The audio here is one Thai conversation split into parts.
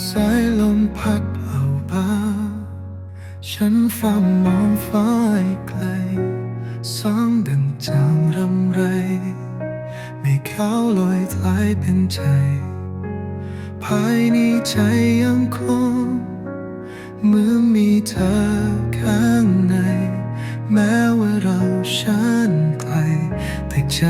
สายลมพัดเบาบาฉันเฝ้ามองฟ้าไกลสองดังจางรำไร ไม่เข้าลอยคลายเป็นใจ ภายในใจยังคงเมื่อมีเธอข้างใน แม้ว่าเราชันไกลแต่ใจ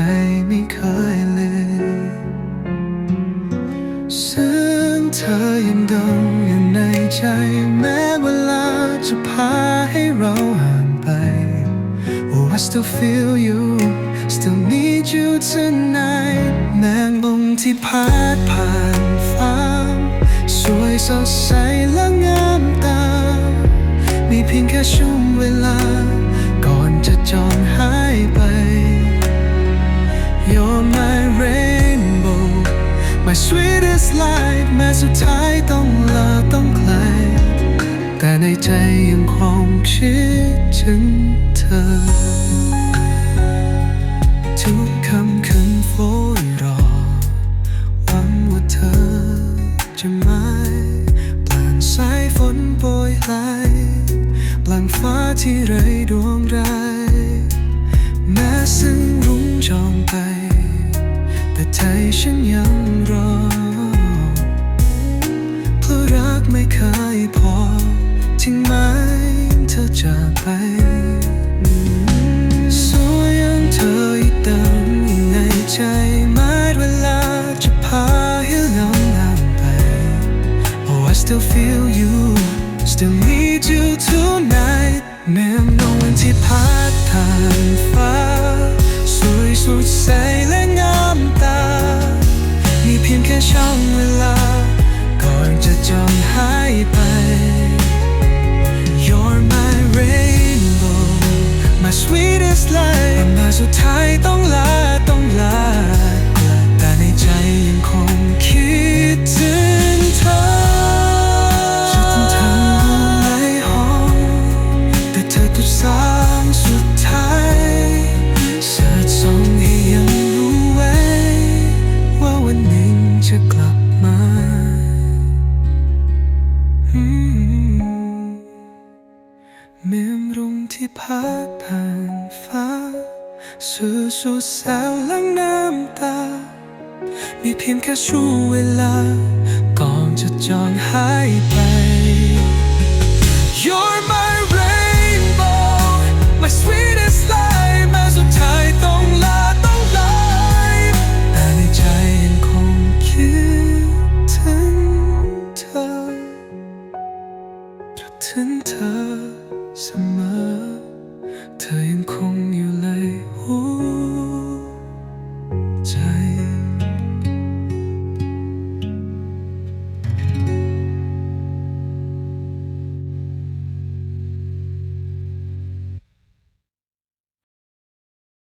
ใจแม้เวลาจะพาให้เราห่างไป Oh I still feel you still need you tonight แมงมุมที่พัดผ่านฟ้า สวยสดใสและงามตา มีเพียงแค่ช่วงเวลา ก่อนจะจางหายไป You're my rainbow my sweetest light แม้สุดท้ายต้องลาต้องไกลแต่ ใจยังคงคิดถึงเธอ ทุกคำคืนโฟยรอ หวังว่าเธอจะไม่ปลานสายฝนโปรยไหลปลางฟ้าที่ไรดวงไรแม้ซึ่งรุ้งจองไป แต่ใจฉันยังรอ เพราะรักไม่เคยพอ ถึงแม้เธอจากไป สวยยังเธออีกดังอยู่ในใจแม้เวลาจะพาให้เงาลางไป Oh I still feel you still need you tonight แม้มองวันที่พัดผ่านฟ้า สวยสุดใสและงามตา มีเพียงแค่ช่องเวลา ก่อนจะจางหายไป Just light แต่มาสุดท้ายต้องลาต้องลา แต่ในใจยังคงคิดถึงเธอฉันต้องทำในห้องแต่เธอทุกสางสุดท้ายเสิร์ชส่องให้ยังรู้ไว้ ว่าวันหนึ่งจะกลับมาอืมเมื่อรุ่งที่พัดผ่าน สู่สู่สาลังน้ำตา มีเพียงแค่ช่วงเวลา ก่อนจะจางหายไป You're my rainbow my sweetest light แม้สุดท้ายต้องลาต้องลาแต่ในใจยังคงคิดถึงเธอถึงเธอเสมอ 在